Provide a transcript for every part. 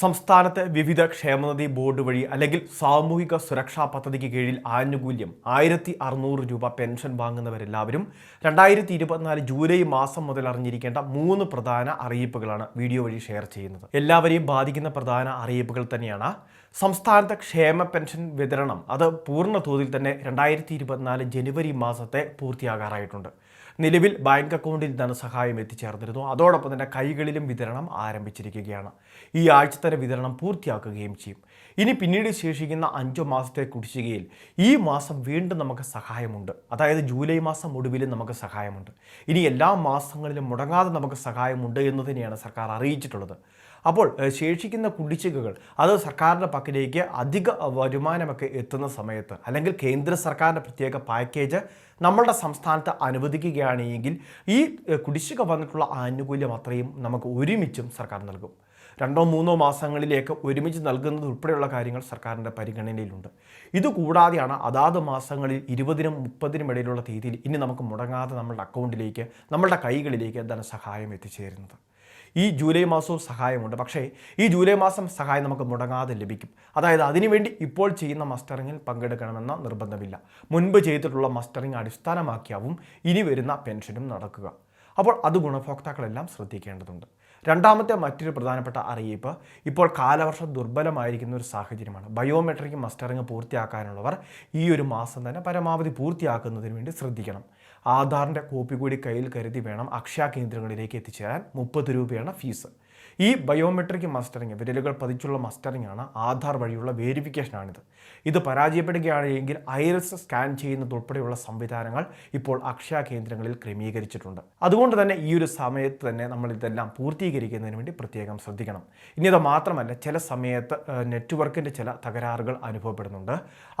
സംസ്ഥാനത്തെ വിവിധ ക്ഷേമനിധി ബോർഡ് വഴി അല്ലെങ്കിൽ സാമൂഹിക സുരക്ഷാ പദ്ധതിക്ക് കീഴിൽ ആനുകൂല്യം ആയിരത്തി അറുന്നൂറ് രൂപ പെൻഷൻ വാങ്ങുന്നവരെല്ലാവരും രണ്ടായിരത്തി ഇരുപത്തിനാല് ജൂലൈ മാസം മുതൽ അറിഞ്ഞിരിക്കേണ്ട മൂന്ന് പ്രധാന അറിയിപ്പുകളാണ് വീഡിയോ വഴി ഷെയർ ചെയ്യുന്നത്. എല്ലാവരെയും ബാധിക്കുന്ന പ്രധാന അറിയിപ്പുകൾ തന്നെയാണ് സംസ്ഥാനത്തെ ക്ഷേമ പെൻഷൻ വിതരണം. അത് പൂർണ തോതിൽ തന്നെ രണ്ടായിരത്തി ഇരുപത്തിനാല് ജനുവരി മാസത്തെ പൂർത്തിയാകാറായിട്ടുണ്ട്. നിലവിൽ ബാങ്ക് അക്കൗണ്ടിൽ ധനസഹായം എത്തിച്ചേർന്നിരുന്നു അതോടൊപ്പം തന്നെ കൈകളിലും വിതരണം ആരംഭിച്ചിരിക്കുകയാണ്. ഈ ആഴ്ച തന്നെ വിതരണം പൂർത്തിയാക്കുകയും ചെയ്യും. ഇനി പിന്നീട് ശേഷിക്കുന്ന അഞ്ചു മാസത്തെ കുടിശ്ശികയിൽ ഈ മാസം വീണ്ടും നമുക്ക് സഹായമുണ്ട്. അതായത് ജൂലൈ മാസം ഒടുവിലും നമുക്ക് സഹായമുണ്ട്. ഇനി എല്ലാ മാസങ്ങളിലും മുടങ്ങാതെ നമുക്ക് സഹായമുണ്ട് എന്ന് തന്നെയാണ് സർക്കാർ അറിയിച്ചിട്ടുള്ളത്. അപ്പോൾ ശേഷിക്കുന്ന കുടിശ്ശികകൾ അത് സർക്കാരിന്റെ പക്കലേക്ക് അധിക വരുമാനമൊക്കെ എത്തുന്ന സമയത്ത് അല്ലെങ്കിൽ കേന്ദ്ര സർക്കാരിന്റെ പ്രത്യേക പാക്കേജ് നമ്മളുടെ സംസ്ഥാനത്ത് അനുവദിക്കുകയാണെങ്കിൽ ഈ കുടിശ്ശിക വന്നിട്ടുള്ള ആനുകൂല്യം അത്രയും നമുക്ക് ഒരുമിച്ചും സർക്കാർ നൽകും. രണ്ടോ മൂന്നോ മാസങ്ങളിലേക്ക് ഒരുമിച്ച് നൽകുന്നത് ഉൾപ്പെടെയുള്ള കാര്യങ്ങൾ സർക്കാരിന്റെ പരിഗണനയിലുണ്ട്. ഇതുകൂടാതെയാണ് അതാത് മാസങ്ങളിൽ ഇരുപതിനും മുപ്പതിനും ഇടയിലുള്ള തീയതിയിൽ ഇനി നമുക്ക് മുടങ്ങാതെ നമ്മളുടെ അക്കൗണ്ടിലേക്ക് നമ്മളുടെ കൈകളിലേക്ക് ധനസഹായം എത്തിച്ചേരുന്നത്. ഈ ജൂലൈ മാസവും സഹായമുണ്ട്. പക്ഷേ ഈ ജൂലൈ മാസം സഹായം നമുക്ക് മുടങ്ങാതെ ലഭിക്കും. അതായത് അതിനുവേണ്ടി ഇപ്പോൾ ചെയ്യുന്ന മസ്റ്ററിങ്ങിൽ പങ്കെടുക്കണമെന്ന നിർബന്ധമില്ല. മുൻപ് ചെയ്തിട്ടുള്ള മസ്റ്ററിങ് അടിസ്ഥാനമാക്കിയാവും ഇനി വരുന്ന പെൻഷനും നടക്കുക. അപ്പോൾ അത് ഗുണഭോക്താക്കളെല്ലാം ശ്രദ്ധിക്കേണ്ടതുണ്ട്. രണ്ടാമത്തെ മറ്റൊരു പ്രധാനപ്പെട്ട അറിയിപ്പ് ഇപ്പോൾ കാലവർഷം ദുർബലമായിരിക്കുന്ന ഒരു സാഹചര്യമാണ്. ബയോമെട്രിക് മസ്റ്ററിങ് പൂർത്തിയാക്കാനുള്ളവർ ഈ ഒരു മാസം തന്നെ പരമാവധി പൂർത്തിയാക്കുന്നതിന് വേണ്ടി ശ്രദ്ധിക്കണം. ആധാറിന്റെ കോപ്പി കൂടി കയ്യിൽ കരുതി വേണം അക്ഷയ കേന്ദ്രങ്ങളിലേക്ക് എത്തിച്ചേരാൻ. മുപ്പത് രൂപയാണ് ഫീസ്. ഈ ബയോമെട്രിക് മസ്റ്ററിങ് വിരലുകൾ പതിച്ചുള്ള മസ്റ്ററിംഗ് ആണ് ആധാർ വഴിയുള്ള വേരിഫിക്കേഷനാണിത് ഇത് പരാജയപ്പെടുകയാണെങ്കിൽ ഐറിസ് സ്കാൻ ചെയ്യുന്നതുൾപ്പെടെയുള്ള സംവിധാനങ്ങൾ ഇപ്പോൾ അക്ഷയ കേന്ദ്രങ്ങളിൽ ക്രമീകരിച്ചിട്ടുണ്ട്. അതുകൊണ്ട് തന്നെ ഈ ഒരു സമയത്ത് തന്നെ നമ്മൾ ഇതെല്ലാം പൂർത്തീകരിക്കുന്നതിന് വേണ്ടി പ്രത്യേകം ശ്രദ്ധിക്കണം. ഇനി അത് മാത്രമല്ല ചില സമയത്ത് നെറ്റ്വർക്കിന്റെ ചില തകരാറുകൾ അനുഭവപ്പെടുന്നുണ്ട്.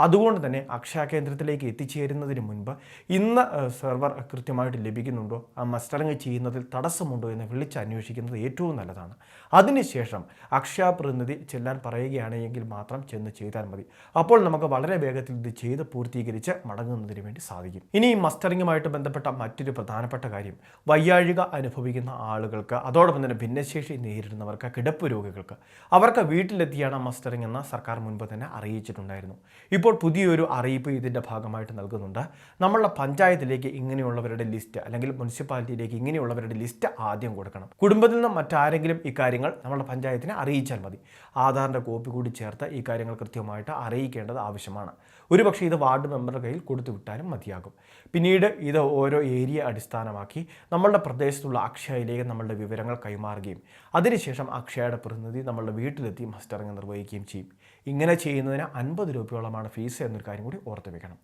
അതുകൊണ്ട് തന്നെ അക്ഷയ കേന്ദ്രത്തിലേക്ക് എത്തിച്ചേരുന്നതിന് മുൻപ് ഇന്ന് സെർവർ കൃത്യമായിട്ട് ലഭിക്കുന്നുണ്ടോ? മസ്റ്ററിങ് ചെയ്യുന്നതിൽ തടസ്സമുണ്ടോ എന്ന് വിളിച്ച് അന്വേഷിക്കുന്നത് ഏറ്റവും നല്ലതാണ്. അതിനുശേഷം അക്ഷയ പ്രതിനിധി ചെല്ലാൻ പറയുകയാണെങ്കിൽ മാത്രം ചെന്ന് ചെയ്താൽ മതി. അപ്പോൾ നമുക്ക് വളരെ വേഗത്തിൽ ഇത് ചെയ്ത് പൂർത്തീകരിച്ച് മടങ്ങുന്നതിന് വേണ്ടി സാധിക്കും. ഇനി മസ്റ്ററിങ്ങുമായിട്ട് ബന്ധപ്പെട്ട മറ്റൊരു പ്രധാനപ്പെട്ട കാര്യം വയ്യാഴിക അനുഭവിക്കുന്ന ആളുകൾക്ക് അതോടൊപ്പം തന്നെ ഭിന്നശേഷി നേരിടുന്നവർക്ക് കിടപ്പ് രോഗികൾക്ക് അവർക്ക് വീട്ടിലെത്തിയാണ് മസ്റ്ററിംഗ് എന്ന സർക്കാർ മുൻപ് തന്നെ അറിയിച്ചിട്ടുണ്ടായിരുന്നു. ഇപ്പോൾ പുതിയൊരു അറിയിപ്പ് ഇതിന്റെ ഭാഗമായിട്ട് നൽകുന്നുണ്ട്. നമ്മളുടെ പഞ്ചായത്തിലേക്ക് ഇങ്ങനെയുള്ളവരുടെ ലിസ്റ്റ് അല്ലെങ്കിൽ മുനിസിപ്പാലിറ്റിയിലേക്ക് ഇങ്ങനെയുള്ളവരുടെ ലിസ്റ്റ് ആദ്യം കൊടുക്കണം. കുടുംബത്തിൽ നിന്ന് മറ്റാരെങ്കിലും ഇക്കാര്യങ്ങൾ നമ്മുടെ പഞ്ചായത്തിനെ അറിയിച്ചാൽ മതി. ആധാറിന്റെ കോപ്പി കൂടി ചേർത്ത് ഈ കാര്യങ്ങൾ കൃത്യമായിട്ട് അറിയിക്കേണ്ടത് ആവശ്യമാണ്. ഒരുപക്ഷെ ഇത് വാർഡ് മെമ്പറുടെ കയ്യിൽ കൊടുത്തു വിട്ടാലും മതിയാകും. പിന്നീട് ഇത് ഓരോ ഏരിയ അടിസ്ഥാനമാക്കി നമ്മളുടെ പ്രദേശത്തുള്ള അക്ഷയയിലേക്ക് നമ്മളുടെ വിവരങ്ങൾ കൈമാറുകയും അതിനുശേഷം അക്ഷയയുടെ പ്രതിനിധി നമ്മളുടെ വീട്ടിലെത്തി മസ്റ്ററിങ് നിർവഹിക്കുകയും ചെയ്യും. ഇങ്ങനെ ചെയ്യുന്നതിന് അൻപത് രൂപയോളമാണ് ഫീസ് എന്നൊരു കാര്യം കൂടി ഓർത്ത് വെക്കണം.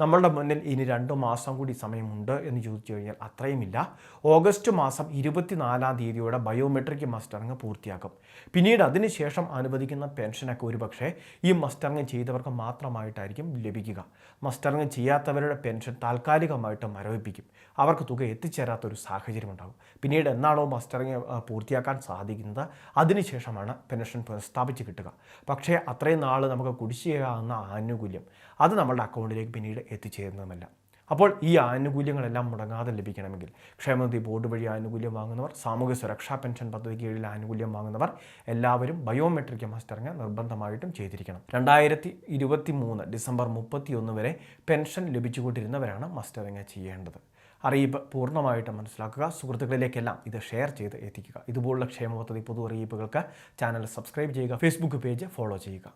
നമ്മളുടെ മുന്നിൽ ഇനി രണ്ട് മാസം കൂടി സമയമുണ്ട് എന്ന് ചോദിച്ചു കഴിഞ്ഞാൽ അത്രയുമില്ല. ഓഗസ്റ്റ് മാസം ഇരുപത്തിനാലാം തീയതിയോടെ ബയോമെട്രിക് മസ്റ്ററിങ് പൂർത്തിയാക്കും. പിന്നീട് അതിനുശേഷം അനുവദിക്കുന്ന പെൻഷനൊക്കെ ഒരുപക്ഷെ ഈ മസ്റ്ററിങ് ചെയ്തവർക്ക് മാത്രമായിട്ടായിരിക്കും ലഭിക്കുക. മസ്റ്ററിങ് ചെയ്യാത്തവരുടെ പെൻഷൻ താൽക്കാലികമായിട്ട് മരവിപ്പിക്കും. അവർക്ക് തുക എത്തിച്ചേരാത്ത ഒരു സാഹചര്യം ഉണ്ടാകും പിന്നീട് എന്നാണോ മസ്റ്ററിങ് പൂർത്തിയാക്കാൻ സാധിക്കുന്നത്? അതിനുശേഷമാണ് പെൻഷൻ പുനഃസ്ഥാപിച്ച് കിട്ടുക. പക്ഷേ അത്രയും നാൾ നമുക്ക് കുടിശ്ശികയാകുന്ന ആനുകൂല്യം. അത് നമ്മുടെ അക്കൗണ്ടിലേക്ക് പിന്നീട് എത്തിച്ചേരുന്നതുമല്ല അപ്പോൾ ഈ ആനുകൂല്യങ്ങളെല്ലാം മുടങ്ങാതെ ലഭിക്കണമെങ്കിൽ ക്ഷേമനിധി ബോർഡ് വഴി ആനുകൂല്യം വാങ്ങുന്നവർ സാമൂഹ്യ സുരക്ഷാ പെൻഷൻ പദ്ധതി കീഴിൽ ആനുകൂല്യം വാങ്ങുന്നവർ എല്ലാവരും ബയോമെട്രിക് മസ്റ്ററിങ് നിർബന്ധമായിട്ടും ചെയ്തിരിക്കണം. രണ്ടായിരത്തി ഇരുപത്തി മൂന്ന് ഡിസംബർ മുപ്പത്തി വരെ പെൻഷൻ ലഭിച്ചുകൊണ്ടിരുന്നവരാണ് മസ്റ്ററിങ് ചെയ്യേണ്ടത്. അറിയിപ്പ് പൂർണമായിട്ട് മനസ്സിലാക്കുക. സുഹൃത്തുക്കളിലേക്കെല്ലാം ഇത് ഷെയർ ചെയ്ത് എത്തിക്കുക. ഇതുപോലുള്ള ക്ഷേമ പദ്ധതി പൊതു അറിയിപ്പുകൾക്ക് ചാനൽ സബ്സ്ക്രൈബ് ചെയ്യുക. ഫേസ്ബുക്ക് പേജ് ഫോളോ ചെയ്യുക.